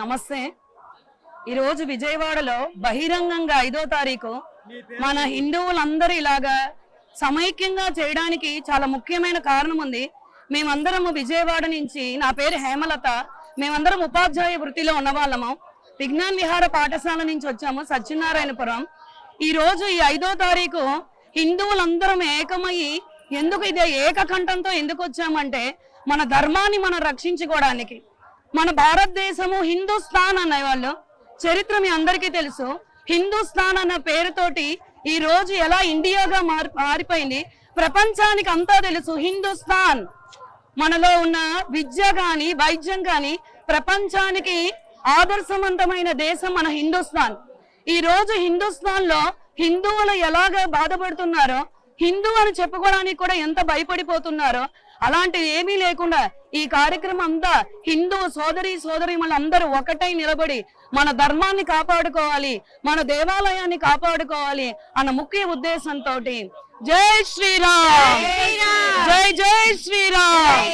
నమస్తే. ఈరోజు విజయవాడలో బహిరంగంగా ఐదో తారీఖు మన హిందువులందరూ ఇలాగా సమైక్యంగా చేయడానికి చాలా ముఖ్యమైన కారణం ఉంది. మేమందరము విజయవాడ నుంచి నా పేరు హేమలత మేమందరం ఉపాధ్యాయ వృత్తిలో ఉన్నవాళ్ళము. విజ్ఞాన్ విహార పాఠశాల నుంచి వచ్చాము సత్యనారాయణపురం. ఈ రోజు ఈ ఐదో తారీఖు హిందువులందరం ఏకమయ్యి ఎందుకు ఇదే ఏకకంఠంతో ఎందుకు వచ్చామంటే మన ధర్మాన్ని మనం రక్షించుకోవడానికి. మన భారతదేశము హిందుస్థాన్ అనేవాళ్ళు చరిత్ర మీ అందరికీ తెలుసు. హిందుస్థాన్ అన్న పేరుతోటి ఈ రోజు ఎలా ఇండియాగా మారి మారిపోయింది. ప్రపంచానికి అంతా తెలుసు హిందుస్థాన్. మనలో ఉన్న విద్య కానీ వైద్యం కానీ ప్రపంచానికి ఆదర్శవంతమైన దేశం మన హిందుస్థాన్. ఈ రోజు హిందుస్థాన్లో హిందువులు ఎలాగ బాధపడుతున్నారో హిందూ అని చెప్పుకోవడానికి కూడా ఎంత భయపడిపోతున్నారో అలాంటివి ఏమీ లేకుండా ఈ కార్యక్రమం అంతా హిందూ సోదరి సోదరి అందరూ ఒకటై నిలబడి మన ధర్మాన్ని కాపాడుకోవాలి మన దేవాలయాన్ని కాపాడుకోవాలి అన్న ముఖ్య ఉద్దేశంతో జై శ్రీరామ్! జై జై శ్రీరామ్!